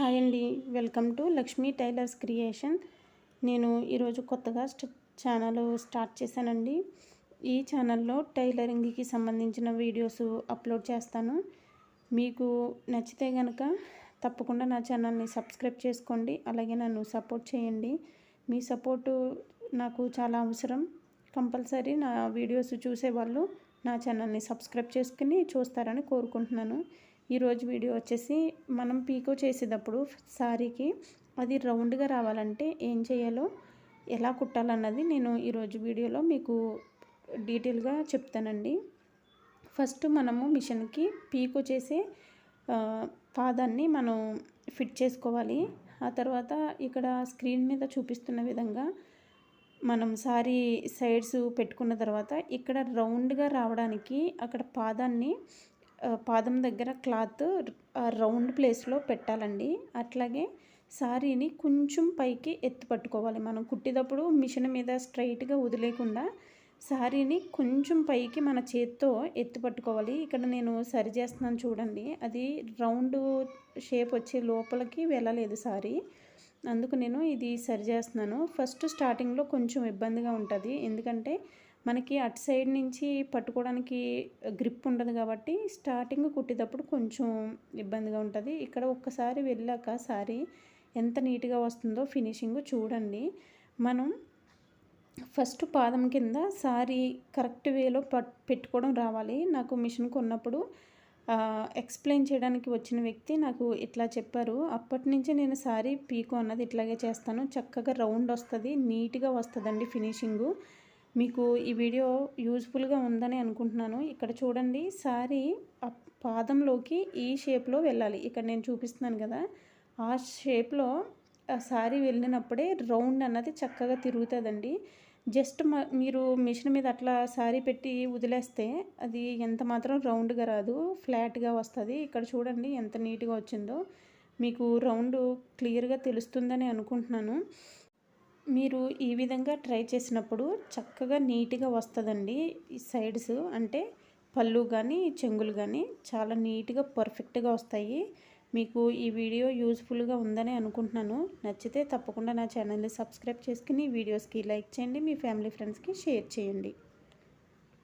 Hi అండి. Welcome to Lakshmi tailors creation. నేను ఈరోజు కొత్తగా ఛానల్ స్టార్ట్ చేశానండి. ఈ ఛానల్లో టైలరింగ్కి సంబంధించిన వీడియోస్ అప్లోడ్ చేస్తాను. మీకు నచ్చితే కనుక తప్పకుండా నా ఛానల్ని సబ్స్క్రైబ్ చేసుకోండి. అలాగే నన్ను సపోర్ట్ చేయండి. మీ సపోర్టు నాకు చాలా అవసరం. కంపల్సరీ నా వీడియోస్ చూసేవాళ్ళు నా ఛానల్ని సబ్స్క్రైబ్ చేసుకుని చూస్తారని కోరుకుంటున్నాను. ఈరోజు వీడియో వచ్చేసి మనం పీకో చేసేటప్పుడు శారీకి అది రౌండ్గా రావాలంటే ఏం చేయాలో ఎలా కుట్టాలన్నది నేను ఈరోజు వీడియోలో మీకు డీటెయిల్గా చెప్తానండి. ఫస్ట్ మనము మిషన్కి పీకో చేసే పాదాన్ని మనం ఫిట్ చేసుకోవాలి. ఆ తర్వాత ఇక్కడ స్క్రీన్ మీద చూపిస్తున్న విధంగా మనం సారీ సైడ్స్ పెట్టుకున్న తర్వాత ఇక్కడ రౌండ్గా రావడానికి అక్కడ పాదాన్ని పాదం దగ్గర క్లాత్ రౌండ్ ప్లేస్లో పెట్టాలండి. అట్లాగే శారీని కొంచెం పైకి ఎత్తు పట్టుకోవాలి. మనం కుట్టేటప్పుడు మిషన్ మీద స్ట్రైట్గా వదిలేకుండా శారీని కొంచెం పైకి మన చేత్తో ఎత్తు పట్టుకోవాలి. ఇక్కడ నేను సరి చేస్తున్నాను చూడండి. అది రౌండ్ షేప్ వచ్చే లోపలికి వెళ్ళలేదు సారీ. అందుకు నేను ఇది సరి చేస్తున్నాను. ఫస్ట్ స్టార్టింగ్లో కొంచెం ఇబ్బందిగా ఉంటుంది. ఎందుకంటే మనకి అటు సైడ్ నుంచి పట్టుకోవడానికి గ్రిప్ ఉండదు కాబట్టి స్టార్టింగ్ కుట్టేటప్పుడు కొంచెం ఇబ్బందిగా ఉంటుంది. ఇక్కడ ఒక్కసారి వెళ్ళాక సారీ ఎంత నీట్గా వస్తుందో ఫినిషింగ్ చూడండి. మనం ఫస్ట్ పాదం కింద సారీ కరెక్ట్ వేలో పట్ పెట్టుకోవడం రావాలి. నాకు మిషన్ కొన్నప్పుడు ఎక్స్ప్లెయిన్ చేయడానికి వచ్చిన వ్యక్తి నాకు ఇట్లా చెప్పారు. అప్పటి నుంచి నేను సారీ పీకో అన్నది ఇట్లాగే చేస్తాను. చక్కగా రౌండ్ వస్తుంది నీట్గా వస్తుందండి ఫినిషింగు. మీకు ఈ వీడియో యూజ్ఫుల్గా ఉందని అనుకుంటున్నాను. ఇక్కడ చూడండి సారీ పాదంలోకి ఈ షేప్లో వెళ్ళాలి. ఇక్కడ నేను చూపిస్తున్నాను కదా ఆ షేప్లో సారీ వెళ్ళినప్పుడే రౌండ్ అన్నది చక్కగా తిరుగుతుందండి. జస్ట్ మీరు మిషన్ మీద అట్లా సారీ పెట్టి వదిలేస్తే అది ఎంత మాత్రం రౌండ్గా రాదు ఫ్లాట్గా వస్తుంది. ఇక్కడ చూడండి ఎంత నీట్గా వచ్చిందో. మీకు రౌండ్ క్లియర్గా తెలుస్తుందని అనుకుంటున్నాను. మీరు ఈ విధంగా ట్రై చేసినప్పుడు చక్కగా నీట్గా వస్తుందండి. ఈ సైడ్స్ అంటే పళ్ళు కానీ చెంగులు కానీ చాలా నీట్గా పర్ఫెక్ట్గా వస్తాయి. మీకు ఈ వీడియో యూజ్ఫుల్గా ఉందని అనుకుంటున్నాను. నచ్చితే తప్పకుండా నా ఛానల్ని సబ్స్క్రైబ్ చేసుకుని వీడియోస్కి లైక్ చేయండి. మీ ఫ్యామిలీ ఫ్రెండ్స్కి షేర్ చేయండి.